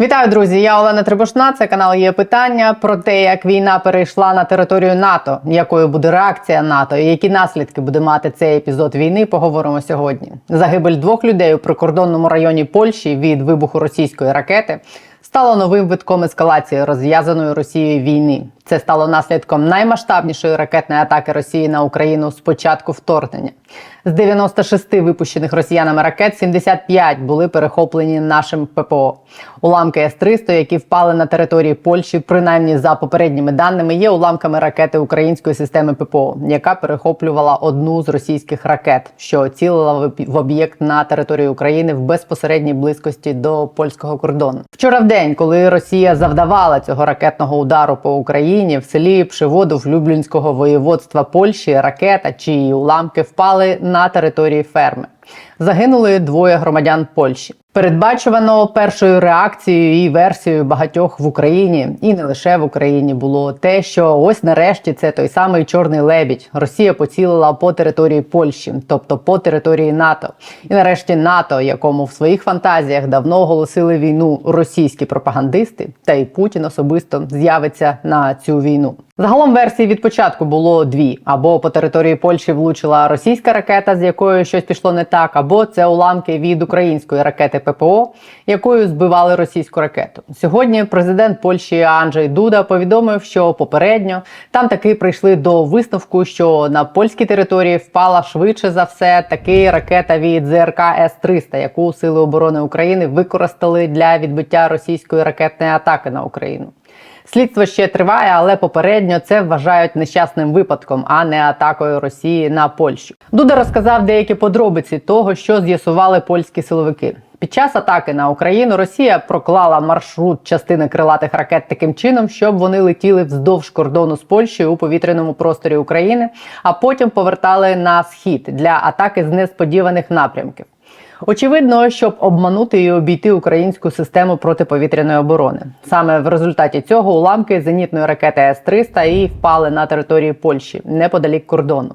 Вітаю, друзі! Я Олена Трибушна. Це канал є питання про те, як війна перейшла на територію НАТО, якою буде реакція НАТО і які наслідки буде мати цей епізод війни. Поговоримо сьогодні. Загибель двох людей у прикордонному районі Польщі від вибуху російської ракети стало новим витком ескалації розв'язаної Росією війни. Це стало наслідком наймасштабнішої ракетної атаки Росії на Україну з початку вторгнення. З 96 випущених росіянами ракет 75 були перехоплені нашим ППО. Уламки С-300, які впали на території Польщі, принаймні за попередніми даними, є уламками ракети української системи ППО, яка перехоплювала одну з російських ракет, що цілила в об'єкт на території України в безпосередній близькості до польського кордону. Вчора в день, коли Росія завдавала цього ракетного удару по Україні, в селі Пшиводов Люблінського воєводства Польщі ракета, чиї уламки впали на території ферми. Загинули двоє громадян Польщі. Передбачувано першою реакцією і версією багатьох в Україні, і не лише в Україні, було те, що ось нарешті це той самий чорний лебідь. Росія поцілила по території Польщі, тобто по території НАТО. І нарешті НАТО, якому в своїх фантазіях давно оголосили війну російські пропагандисти, та й Путін особисто з'явиться на цю війну. Загалом версій від початку було дві: або по території Польщі влучила російська ракета, з якою щось пішло не так, або це уламки від української ракети ППО, якою збивали російську ракету. Сьогодні президент Польщі Анджей Дуда повідомив, що попередньо там таки прийшли до висновку, що на польській території впала швидше за все таки ракета від ЗРК С-300, яку сили оборони України використали для відбиття російської ракетної атаки на Україну. Слідство ще триває, але попередньо це вважають нещасним випадком, а не атакою Росії на Польщу. Дуда розказав деякі подробиці того, що з'ясували польські силовики. Під час атаки на Україну Росія проклала маршрут частини крилатих ракет таким чином, щоб вони летіли вздовж кордону з Польщею у повітряному просторі України, а потім повертали на схід для атаки з несподіваних напрямків. Очевидно, щоб обманути і обійти українську систему протиповітряної оборони. Саме в результаті цього уламки зенітної ракети С-300 і впали на території Польщі неподалік кордону.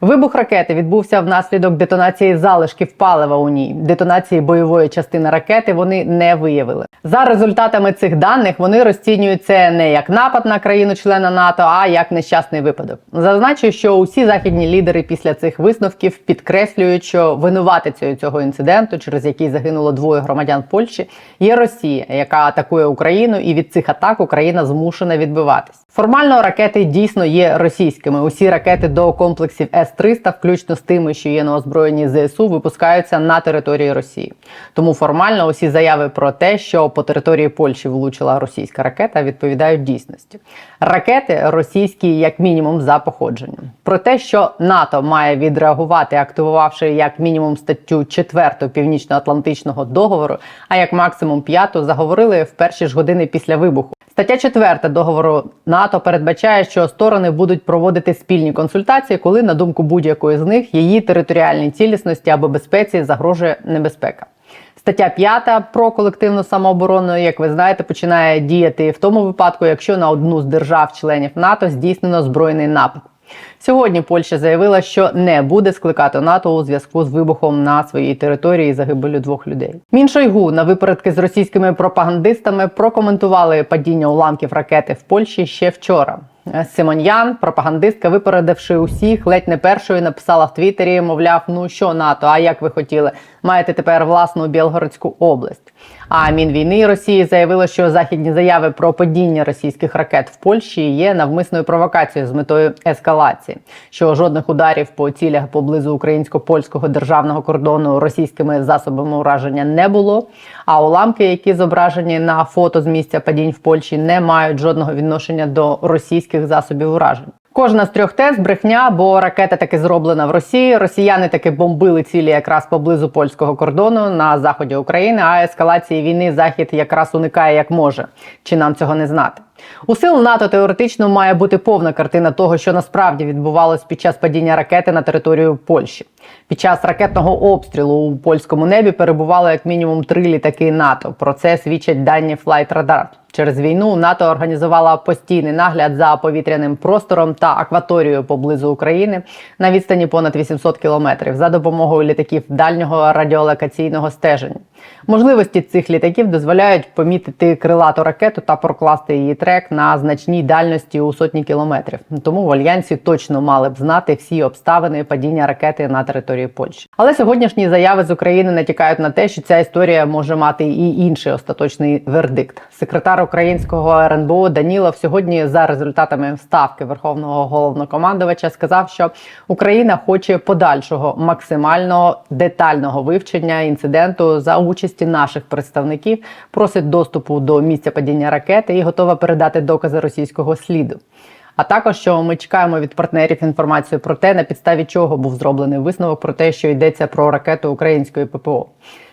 Вибух ракети відбувся внаслідок детонації залишків палива у ній. Детонації бойової частини ракети вони не виявили. За результатами цих даних вони розцінюють це не як напад на країну-члена НАТО, а як нещасний випадок. Зазначу, що усі західні лідери після цих висновків підкреслюють, що винуватицею цього інциденту, через який загинуло двоє громадян Польщі, є Росія, яка атакує Україну, і від цих атак Україна змушена відбиватись. Формально ракети дійсно є російськими. Усі ракети до комплексів С-300, включно з тими, що є на озброєнні ЗСУ, випускаються на території Росії. Тому формально усі заяви про те, що по території Польщі влучила російська ракета, відповідають дійсності. Ракети російські, як мінімум, за походженням. Про те, що НАТО має відреагувати, активувавши як мінімум статтю 4 Північно-Атлантичного договору, а як максимум 5, заговорили в перші ж години після вибуху. Стаття 4 договору НАТО передбачає, що сторони будуть проводити спільні консультації, коли, на думку будь-якої з них, її територіальній цілісності або безпеці загрожує небезпека. Стаття 5 про колективну самооборону, як ви знаєте, починає діяти в тому випадку, якщо на одну з держав-членів НАТО здійснено збройний напад. Сьогодні Польща заявила, що не буде скликати НАТО у зв'язку з вибухом на своїй території загибелю двох людей. Міншойгу на випередки з російськими пропагандистами прокоментували падіння уламків ракети в Польщі ще вчора. Симоньян, пропагандистка, випередивши усіх, ледь не першою написала в Твіттері, мовляв, ну що НАТО, а як ви хотіли, маєте тепер власну Білгородську область. А Мінвійни Росії заявило, що західні заяви про падіння російських ракет в Польщі є навмисною провокацією з метою ескалації, що жодних ударів по цілях поблизу українсько-польського державного кордону російськими засобами ураження не було. А уламки, які зображені на фото з місця падінь в Польщі, не мають жодного відношення до російських засобів уражень. Кожна з трьох тез брехня, бо ракета таки зроблена в Росії. Росіяни таки бомбили цілі якраз поблизу польського кордону на заході України. А ескалації війни захід якраз уникає як може. Чи нам цього не знати? У сил НАТО теоретично має бути повна картина того, що насправді відбувалось під час падіння ракети на територію Польщі. Під час ракетного обстрілу у польському небі перебувало як мінімум три літаки НАТО. Про це свідчать дані Flight Radar. Через війну НАТО організувала постійний нагляд за повітряним простором та акваторією поблизу України на відстані понад 800 кілометрів за допомогою літаків дальнього радіолокаційного стеження. Можливості цих літаків дозволяють помітити крилату ракету та прокласти її трек на значній дальності у сотні кілометрів. Тому в альянсі точно мали б знати всі обставини падіння ракети на території Польщі. Але сьогоднішні заяви з України натякають на те, що ця історія може мати і інший остаточний вердикт. Секретар українського РНБО Данілов сьогодні за результатами ставки Верховного головнокомандувача сказав, що Україна хоче подальшого максимально детального вивчення інциденту за участі наших представників, просить доступу до місця падіння ракети і готова передати докази російського сліду. А також що ми чекаємо від партнерів інформацію про те, на підставі чого був зроблений висновок про те, що йдеться про ракету української ППО.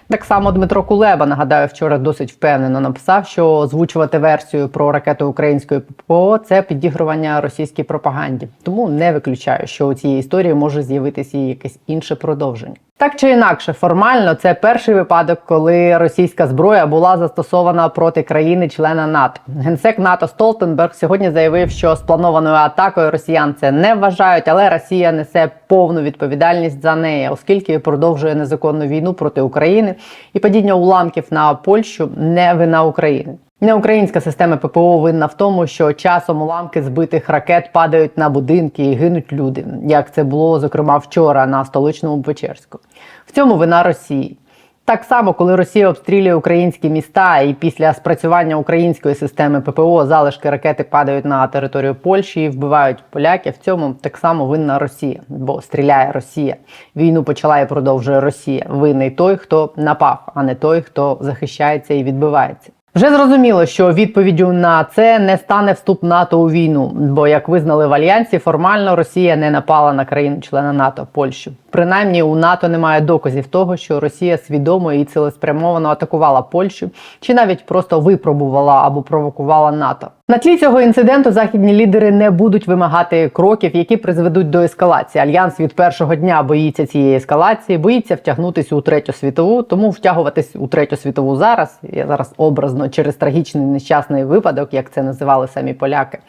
Так само Дмитро Кулеба нагадаю, вчора досить впевнено написав, що озвучувати версію про ракету української ППО це підігрування російській пропаганді. Тому не виключаю, що у цій історії може з'явитися і якесь інше продовження. Так чи інакше, формально це перший випадок, коли російська зброя була застосована проти країни-члена НАТО. Генсек НАТО Столтенберг сьогодні заявив, що спланованою атакою росіян це не вважають, але Росія несе повну відповідальність за неї, оскільки продовжує незаконну війну проти України і падіння уламків на Польщу не вина України. Не українська система ППО винна в тому, що часом уламки збитих ракет падають на будинки і гинуть люди, як це було зокрема вчора на столичному Печерську. В цьому вина Росії. Так само, коли Росія обстрілює українські міста, і після спрацювання української системи ППО залишки ракети падають на територію Польщі і вбивають поляків. В цьому так само винна Росія, бо стріляє Росія. Війну почала і продовжує Росія. Винний той, хто напав, а не той, хто захищається і відбивається. Вже зрозуміло, що відповіддю на це не стане вступ НАТО у війну, бо як визнали в альянсі, формально Росія не напала на країну-члена НАТО Польщу. Принаймні у НАТО немає доказів того, що Росія свідомо і цілеспрямовано атакувала Польщу, чи навіть просто випробувала або провокувала НАТО. На тлі цього інциденту західні лідери не будуть вимагати кроків, які призведуть до ескалації. Альянс від першого дня боїться цієї ескалації, боїться втягнутися у третю світову. Тому втягуватись у третю світову зараз я зараз образно через трагічний нещасний випадок, як це називали самі поляки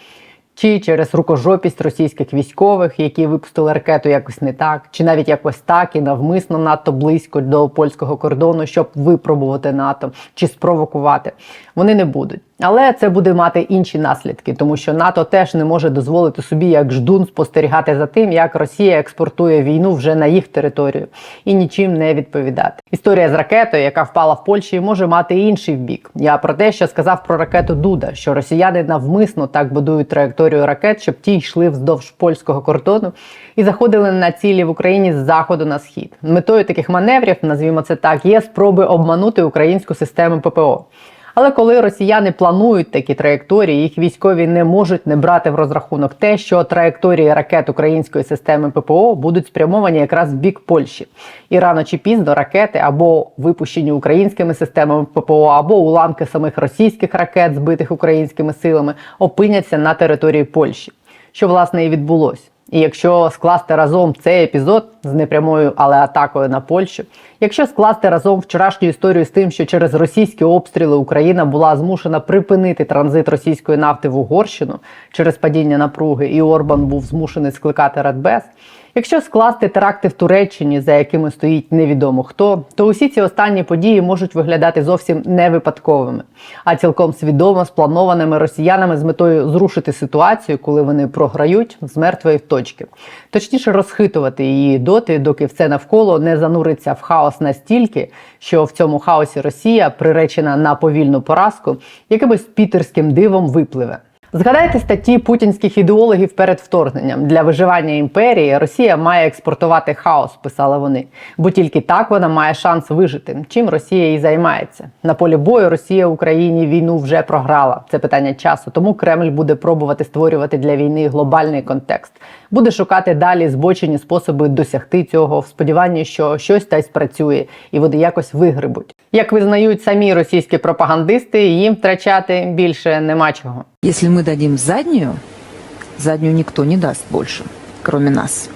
чи через рукожопість російських військових, які випустили ракету якось не так, чи навіть якось так і навмисно надто близько до польського кордону, щоб випробувати НАТО чи спровокувати. Вони не будуть. Але це буде мати інші наслідки, тому що НАТО теж не може дозволити собі як ждун спостерігати за тим, як Росія експортує війну вже на їх територію і нічим не відповідати. Історія з ракетою, яка впала в Польщі, може мати інший бік. Я про те, що сказав про ракету Дуда, що росіяни навмисно так будують траєкторію ракет, щоб ті йшли вздовж польського кордону і заходили на цілі в Україні з заходу на схід. Метою таких маневрів, назвімо це так, є спроби обманути українську систему ППО. Але коли росіяни планують такі траєкторії, їх військові не можуть не брати в розрахунок. Те, що траєкторії ракет української системи ППО будуть спрямовані якраз в бік Польщі, і рано чи пізно ракети або випущені українськими системами ППО, або уламки самих російських ракет, збитих українськими силами, опиняться на території Польщі, що власне і відбулося. І якщо скласти разом цей епізод з непрямою, але атакою на Польщу, якщо скласти разом вчорашню історію з тим, що через російські обстріли Україна була змушена припинити транзит російської нафти в Угорщину через падіння напруги, і Орбан був змушений скликати Радбез, Якщо скласти теракти в Туреччині, за якими стоїть невідомо хто, то усі ці останні події можуть виглядати зовсім не випадковими, а цілком свідомо спланованими росіянами з метою зрушити ситуацію, коли вони програють з мертвої точки, точніше розхитувати її доти, доки все навколо не зануриться в хаос настільки, що в цьому хаосі Росія, приречена на повільну поразку, якимось пітерським дивом випливе. Згадайте статті путінських ідеологів перед вторгненням для виживання імперії Росія має експортувати хаос, писали вони, бо тільки так вона має шанс вижити. Чим Росія і займається на полі бою? Росія Україні війну вже програла. Це питання часу. Тому Кремль буде пробувати створювати для війни глобальний контекст, буде шукати далі збочені способи досягти цього в сподіванні, що щось та й спрацює, і вони якось вигрибуть. Як визнають самі російські пропагандисти, їм втрачати більше нема чого. Если мы дадим заднюю, заднюю никто не даст больше, кроме нас.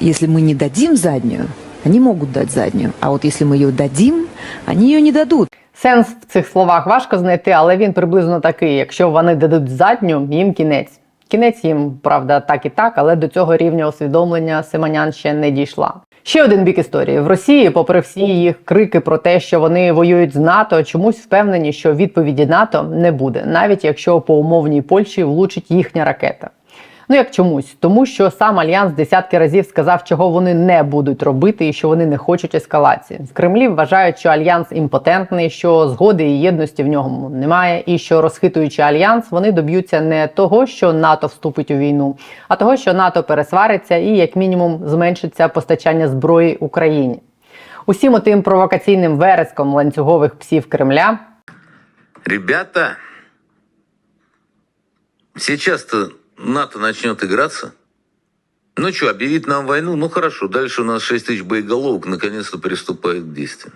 Если мы не дадим заднюю, они могут дать заднюю. А вот если мы ее дадим, они ее не дадут. Сенс в цих словах важко знайти, але він приблизно такий: якщо вони дадуть задню, їм кінець. Кінець їм, правда, так і так, але до цього рівня усвідомлення Симонян ще не дійшла. Ще один бік історії в Росії, попри всі їх крики про те, що вони воюють з НАТО, чомусь впевнені, що відповіді НАТО не буде, навіть якщо по умовній Польщі влучить їхня ракета. Ну як чомусь, тому що сам альянс десятки разів сказав, чого вони не будуть робити, і що вони не хочуть ескалації. В Кремлі вважають, що альянс імпотентний, що згоди і єдності в ньому немає, і що розхитуючи альянс, вони доб'ються не того, що НАТО вступить у війну, а того, що НАТО пересвариться і як мінімум зменшиться постачання зброї Україні. Усім отим провокаційним вереском ланцюгових псів Кремля Ребята, сейчас-то НАТО начнет играться. Ну что, объявит нам войну? Ну хорошо, дальше у нас 6 тысяч боеголовок наконец-то приступает к действиям.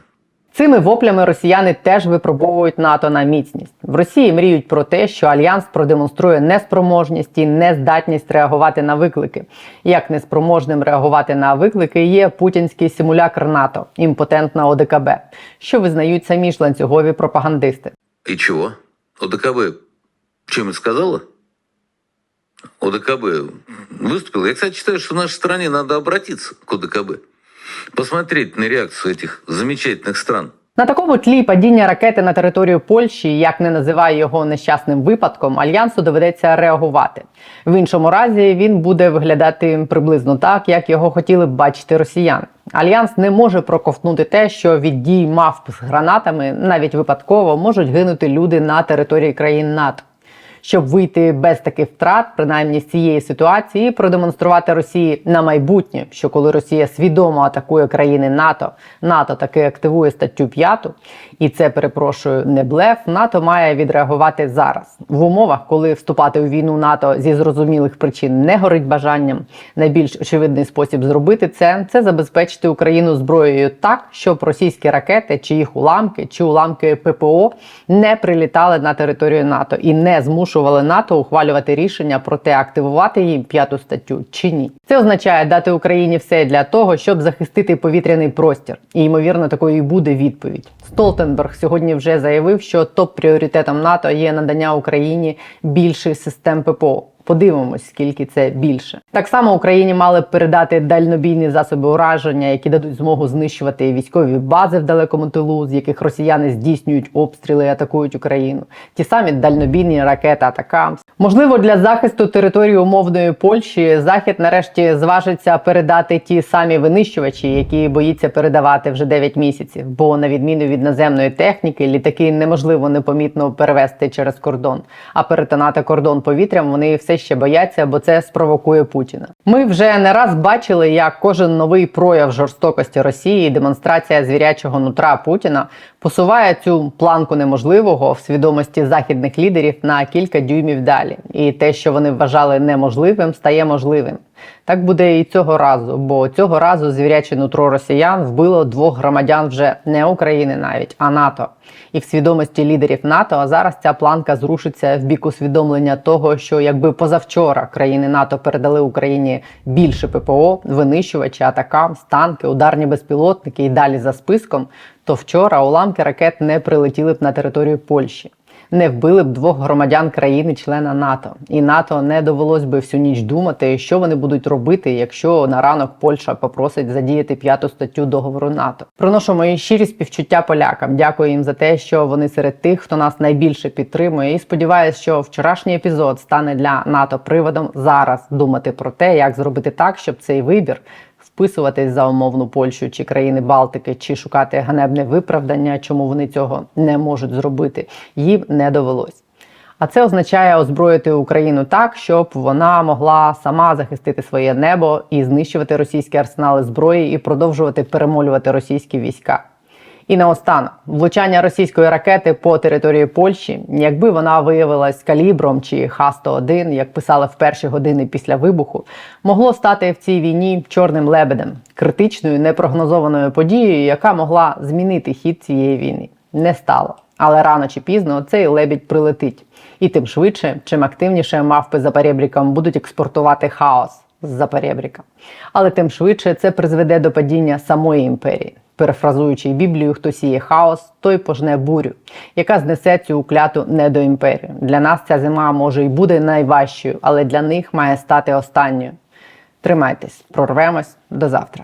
Цими воплями росіяни теж випробовують НАТО на міцність. В Росії мріють про те, що альянс продемонструє неспроможність і нездатність реагувати на виклики. Як неспроможним реагувати на виклики є путінський симулякр НАТО, імпотентна ОДКБ, що визнають самі ж ланцюгові пропагандисти. И чего? ОДКБ чем-нибудь сказала? ОДКБ выступила. Я, кстати, считаю, что в нашей стране надо обратиться к ОДКБ. Посмотреть на реакцию этих замечательных стран. На такому тлі падіння ракети на територію Польщі, як не називає його нещасним випадком, альянсу доведеться реагувати. В іншому разі він буде виглядати приблизно так, як його хотіли б бачити росіяни. Альянс не може проковтнути те, що від дій мавп з гранатами навіть випадково можуть гинути люди на території країн НАТО. Щоб вийти без таких втрат, принаймні з цієї ситуації, продемонструвати Росії на майбутнє, що коли Росія свідомо атакує країни НАТО, НАТО таки активує статтю 5, і це перепрошую не блеф. НАТО має відреагувати зараз в умовах, коли вступати у війну НАТО зі зрозумілих причин не горить бажанням. Найбільш очевидний спосіб зробити це це забезпечити Україну зброєю так, щоб російські ракети, чи їх уламки, чи уламки ППО не прилітали на територію НАТО і не змушували НАТО ухвалювати рішення про те, активувати їм п'яту статтю чи ні. Це означає дати Україні все для того, щоб захистити повітряний простір. І ймовірно, такою і буде відповідь. Столтенберг сьогодні вже заявив, що топ-пріоритетом НАТО є надання Україні більших систем ППО. Подивимось, скільки це більше. Так само Україні мали передати дальнобійні засоби ураження, які дадуть змогу знищувати військові бази в далекому тилу, з яких росіяни здійснюють обстріли і атакують Україну. Ті самі дальнобійні ракети Атакамс. Можливо, для захисту території умовної Польщі Захід нарешті зважиться передати ті самі винищувачі, які боїться передавати вже 9 місяців. Бо на відміну від наземної техніки, літаки неможливо непомітно перевести через кордон. А перетинати кордон повітрям вони все ще бояться, бо це спровокує Путіна. Ми вже не раз бачили, як кожен новий прояв жорстокості Росії, демонстрація звірячого нутра Путіна посуває цю планку неможливого в свідомості західних лідерів на кілька дюймів далі. І те, що вони вважали неможливим, стає можливим. Так буде і цього разу, бо цього разу звіряче нутро росіян вбило двох громадян вже не України навіть, а НАТО. І в свідомості лідерів НАТО а зараз ця планка зрушиться в бік усвідомлення того, що якби позавчора країни НАТО передали Україні більше ППО, винищувачі, атакам, танки, ударні безпілотники і далі за списком, то вчора уламки ракет не прилетіли б на територію Польщі не вбили б двох громадян країни-члена НАТО, і НАТО не довелось би всю ніч думати, що вони будуть робити, якщо на ранок Польща попросить задіяти п'яту статтю договору НАТО. Приношу мої щирі співчуття полякам. Дякую їм за те, що вони серед тих, хто нас найбільше підтримує. І сподіваюся, що вчорашній епізод стане для НАТО приводом зараз думати про те, як зробити так, щоб цей вибір вписуватись за умовну Польщу чи країни Балтики, чи шукати ганебне виправдання, чому вони цього не можуть зробити, їм не довелось. А це означає озброїти Україну так, щоб вона могла сама захистити своє небо і знищувати російські арсенали зброї і продовжувати перемолювати російські війська. І наостанок, влучання російської ракети по території Польщі, якби вона виявилась калібром чи Х-101, як писали в перші години після вибуху, могло стати в цій війні чорним лебедем, критичною непрогнозованою подією, яка могла змінити хід цієї війни. Не стало. Але рано чи пізно цей лебідь прилетить. І тим швидше, чим активніше мавпи за перебріком будуть експортувати хаос з-за перебріка. Але тим швидше це призведе до падіння самої імперії. Перефразуючи Біблію, хто сіє хаос, той пожне бурю, яка знесе цю укляту недоімперію. Для нас ця зима може і буде найважчою, але для них має стати останньою. Тримайтесь, прорвемось до завтра.